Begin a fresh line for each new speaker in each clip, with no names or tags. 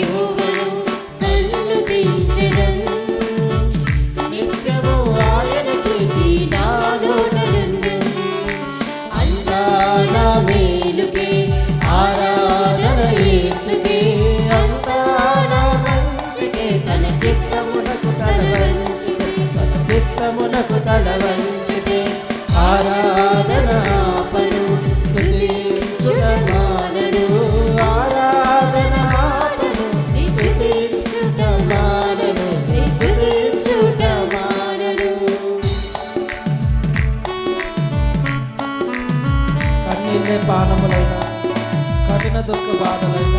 you నీవే పానములైన కఠిన దుఃఖ బాధలైన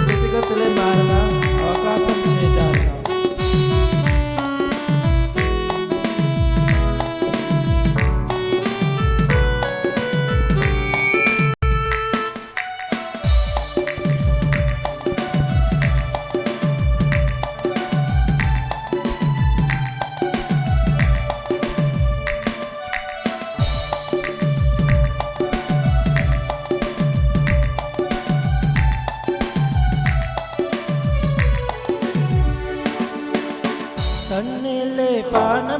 స్థితిగతులే మారిన అవకాశం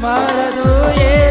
મારા જોઈએ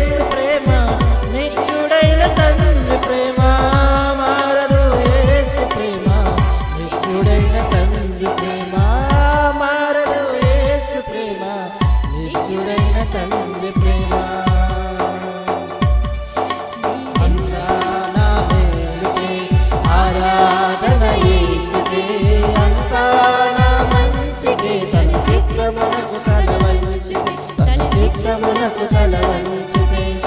I will Kuna kutala you kenji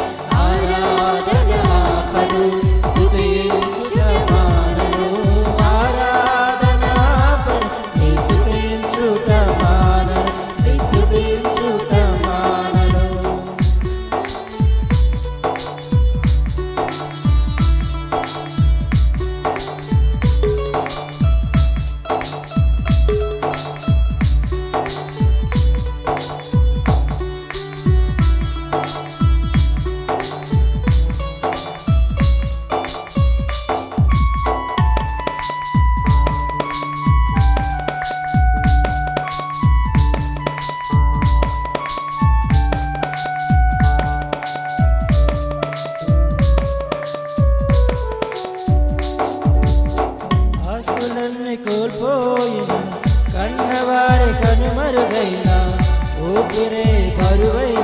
ભૂખી રે ભરવઈ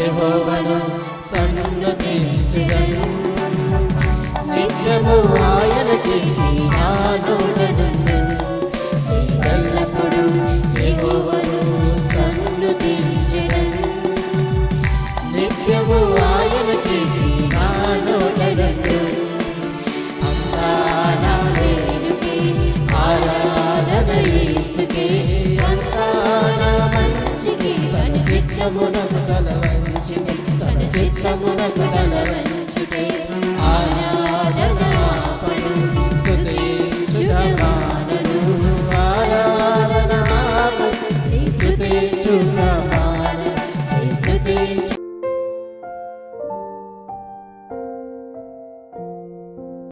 యహోవను సన్నుతి నిత్యము ఆయనకి నాను Gracias.